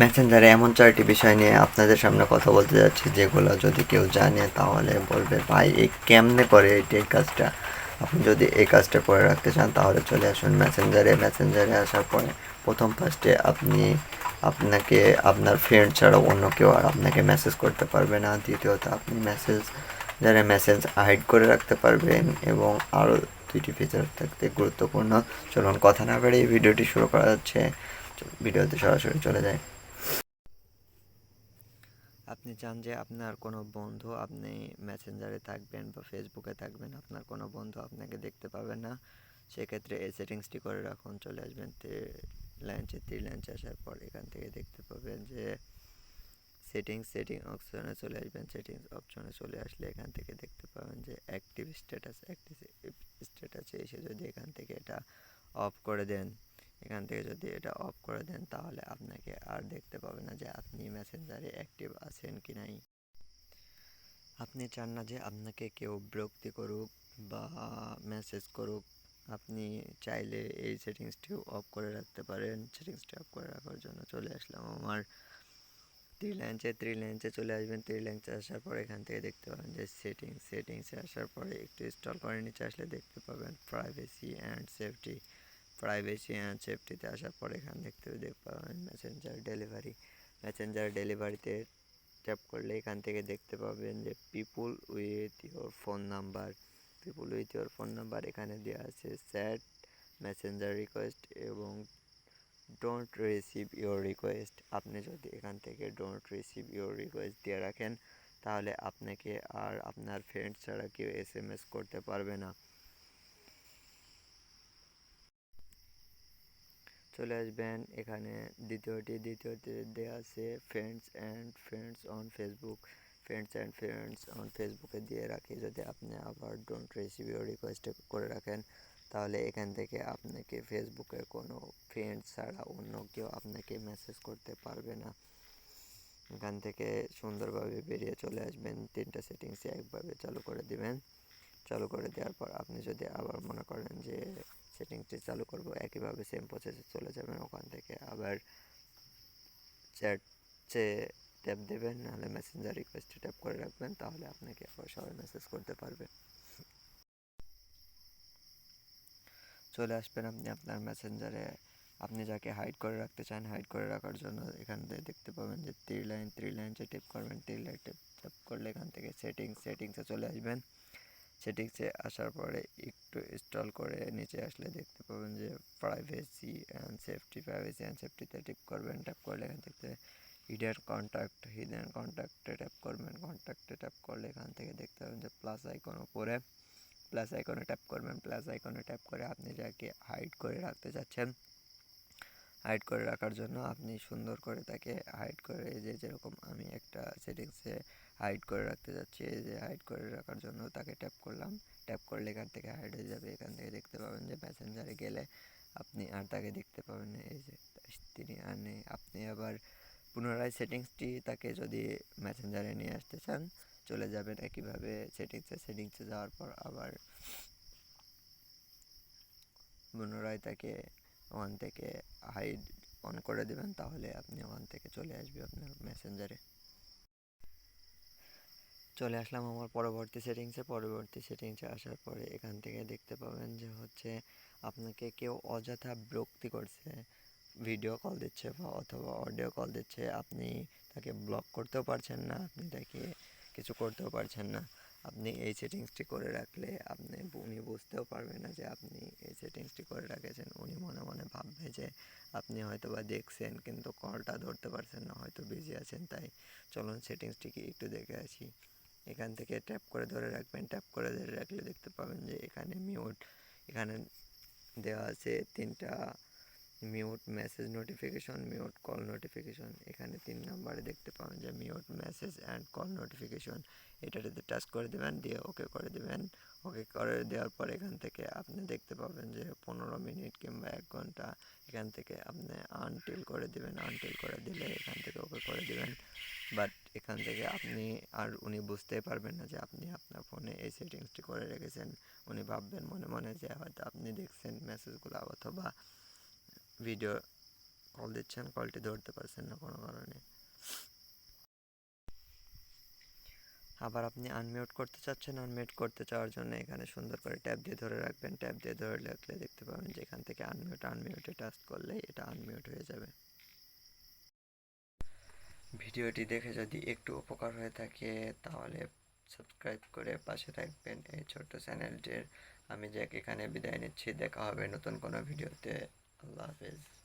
মেসেঞ্জারে এমন চারটি বিষয় নিয়ে আপনাদের সামনে কথা বলতে যাচ্ছি, যেগুলো যদি কেউ জানে তাহলে বলবে, ভাই এই কেমনে করে এই কাজটা? আপনি যদি এই কাজটা করে রাখতে চান, তাহলে চলে আসুন মেসেঞ্জারে মেসেঞ্জারে আসার পরে প্রথম ফার্স্টে আপনি আপনাকে, আপনার ফ্রেন্ড ছাড়া অন্য কেউ আর আপনাকে মেসেজ করতে পারবে না। দ্বিতীয়ত, আপনি মেসেজ যারা মেসেজ হাইড করে রাখতে পারবেন এবং আরও দুইটি ফিচার থাকতে গুরুত্বপূর্ণ। চলুন কথা না বেড়ে এই ভিডিওটি শুরু করা যাচ্ছে। ভিডিওতে সরাসরি চলে যায় আপনি চান যে আপনার কোনো বন্ধু আপনি মেসেঞ্জারে থাকবেন বা ফেসবুকে থাকবেন, আপনার কোনো বন্ধু আপনাকে দেখতে পাবে না, সেক্ষেত্রে এই সেটিংসটি করে রাখুন, চলে আসবেন লাইনচে থ্রি লাইনচে আসার পর এখান থেকে দেখতে পাবেন যে সেটিংস সেটিং অপশনে চলে আসবেন সেটিংস অপশনে চলে আসলে এখান থেকে দেখতে পাবেন যে অ্যাক্টিভ স্ট্যাটাস অ্যাক্টিভ স্ট্যাটাসে এসে যদি এখান থেকে এটা অফ করে দেন এখান থেকে যদি এটা অফ করে দেন, তাহলে আপনাকে আর দেখতে পাবে না যে আপনি মেসেঞ্জারে অ্যাক্টিভ আছেন কি নাই। আপনি চান না যে আপনাকে কেউ বিরক্তি করুক বা মেসেজ করুক। আপনি চাইলে এই সেটিংসটিও অফ করে রাখতে পারেন। সেটিংসটি অফ করে রাখার জন্য চলে আসলাম আমার। থ্রি লাইনসে থ্রি লাইনসে চলে আসবেন। থ্রি লাইনসে আসার পর এখান থেকে দেখতে পাবেন যে সেটিংস সেটিংসে আসার পরে একটু ইনস্টল করে নিচে আসলে দেখতে পাবেন privacy and safety privacy and সেফটিতে আসার পর এখান দেখতে দেখতে পাবেন মেসেঞ্জার ডেলিভারি মেসেঞ্জার ডেলিভারিতে ট্যাপ করলে এখান থেকে দেখতে পাবেন যে people with your phone number people with your phone number এখানে দেওয়া আছে স্যাট মেসেঞ্জার রিকোয়েস্ট এবং ডোন্ট রিসিভ ইওর রিকোয়েস্ট আপনি যদি এখান থেকে ডোন্ট রিসিভ ইওর রিকোয়েস্ট দিয়ে রাখেন, তাহলে আপনাকে আর আপনার ফ্রেন্ড ছাড়া কেউ এস এম এস করতে পারবে না। চলে আসবেন। এখানে দ্বিতীয়টি দ্বিতীয়টি দেওয়া আছে friends and friends on Facebook friends and friends on ফেসবুকে দিয়ে রাখি। যদি আপনি আবার ডোন্ট রিসিভ ইউর রিকোয়েস্ট করে রাখেন, তাহলে এখান থেকে আপনাকে ফেসবুকে কোনো ফ্রেন্ড ছাড়া অন্য কেউ আপনাকে মেসেজ করতে পারবে না। এখান থেকে সুন্দরভাবে বেরিয়ে চলে আসবেন। তিনটা সেটিংসে একভাবে চালু করে দিবেন। চালু করে দেওয়ার পর আপনি যদি আবার মনে করেন যে সেটিংসটি চালু করব, একইভাবে সেম প্রসেসে চলে যাবেন ওখান থেকে। আবার চ্যাটে ট্যাপ দেবেন, নাহলে মেসেঞ্জার রিকোয়েস্টে ট্যাপ করে রাখবেন, তাহলে আপনাকে আবার সবাই মেসেজ করতে পারবে। চলে আসবেন আপনি আপনার মেসেঞ্জারে আপনি যাকে হাইড করে রাখতে চান হাইড করে রাখার জন্য এখান থেকে দেখতে পাবেন যে থ্রি লাইন থ্রি লাইন যে টেপ করবেন থ্রি লাইন টেপ করলে এখান থেকে সেটিংস সেটিংসে চলে আসবেন। সেটিংসে আসার পরে একটু ইনস্টল করে নিচে আসলে দেখতে পাবেন যে privacy and safety privacy and সেফটিতে টিপ করবেন ট্যাপ করলে এখান থেকে হিডেন কন্ট্যাক্ট হিডেন কন্ট্যাক্টে ট্যাপ করবেন কন্ট্যাক্টে ট্যাপ করলে এখান থেকে দেখতে পাবেন যে প্লাস আইকন উপরে প্লাস আইকনে ট্যাপ করবেন প্লাস আইকনে ট্যাপ করে আপনি যাকে হাইড করে রাখতে চাচ্ছেন হাইড করে রাখার জন্য আপনি সুন্দর করে তাকে হাইড করে যে যেরকম আমি একটা সেটিংসে হাইড করে রাখতে যাচ্ছি, এই যে হাইড করে রাখার জন্য তাকে ট্যাপ করলাম। ট্যাপ করলে এখান থেকে হাইড হয়ে যাবে। এখান থেকে দেখতে পাবেন যে প্যাসেঞ্জারে গেলে আপনি আর তাকে দেখতে পাবেন না। এই যে তিনি আর নেই। আপনি আবার পুনরায় সেটিংসটি তাকে যদি মেসেঞ্জারে নিয়ে আসতে চান, চলে যাবেন একইভাবে সেটিংসে সেটিংসে যাওয়ার পর আবার পুনরায় তাকে ওখান থেকে হাইড অন করে দেবেন, তাহলে আপনি ওখান থেকে চলে আসবে আপনার মেসেঞ্জারে চলে আসলাম আমার পরবর্তী সেটিংসে পরবর্তী সেটিংসে আসার পরে এখান থেকে দেখতে পাবেন যে হচ্ছে আপনাকে কেউ অযথা বিরক্তি করছে ভিডিও কল দিচ্ছে বা অথবা অডিও কল দিচ্ছে, আপনি তাকে ব্লক করতেও পারছেন না, আপনি তাকে কিছু করতেও পারছেন না। আপনি এই সেটিংসটি করে রাখলে আপনি উনি বুঝতেও পারবেন না যে আপনি এই সেটিংসটি করে রাখেছেন। উনি মনে মনে ভাববে যে আপনি হয়তো বা দেখছেন কিন্তু কলটা ধরতে পারছেন না, হয়তো বিজি আছেন, তাই চলুন সেটিংসটিকে একটু দেখে আসি। এখান থেকে ট্যাপ করে ধরে রাখবেন। ট্যাপ করে ধরে রাখলে দেখতে পাবেন যে এখানে মিউট এখানে দেওয়া আছে তিনটা mute message notification mute call notification এখানে তিন নাম্বারে দেখতে পাবেন যে mute message and call notification এটাতে টাচ করে দেবেন, দিয়ে ওকে করে দেবেন। ওকে করে দেওয়ার পর এখান থেকে আপনি দেখতে পাবেন যে পনেরো মিনিট কিংবা এক ঘণ্টা এখান থেকে আপনি আনটিল করে দেবেন আনটিল করে দিলে এখান থেকে ওকে করে দেবেন। বাট এখান থেকে আপনি আর উনি বুঝতেই পারবেন না যে আপনি আপনার ফোনে এই সেটিংসটি করে রেখেছেন। উনি ভাববেন মনে মনে যে হয়তো আপনি দেখছেন মেসেজগুলো অথবা ভিডিও কল দিচ্ছেন কলটি ধরতে পারছেন না কোনো কারণে। আবার আপনি আনমিউট করতে চাচ্ছেন আনমিউট করতে চাওয়ার জন্য এখানে সুন্দর করে ট্যাব দিয়ে ধরে রাখবেন। ট্যাব দিয়ে ধরে রাখলে দেখতে পাবেন যে এখান থেকে আনমিউট আনমিউটে টাচ করলে এটা আনমিউট হয়ে যাবে। ভিডিওটি দেখে যদি একটু উপকার হয়ে থাকে, তাহলে সাবস্ক্রাইব করে পাশে থাকবেন। এই ছোট্ট চ্যানেলটির আমি জ্যাক এখানে বিদায় নিচ্ছি। দেখা হবে নতুন কোনো ভিডিওতে। love is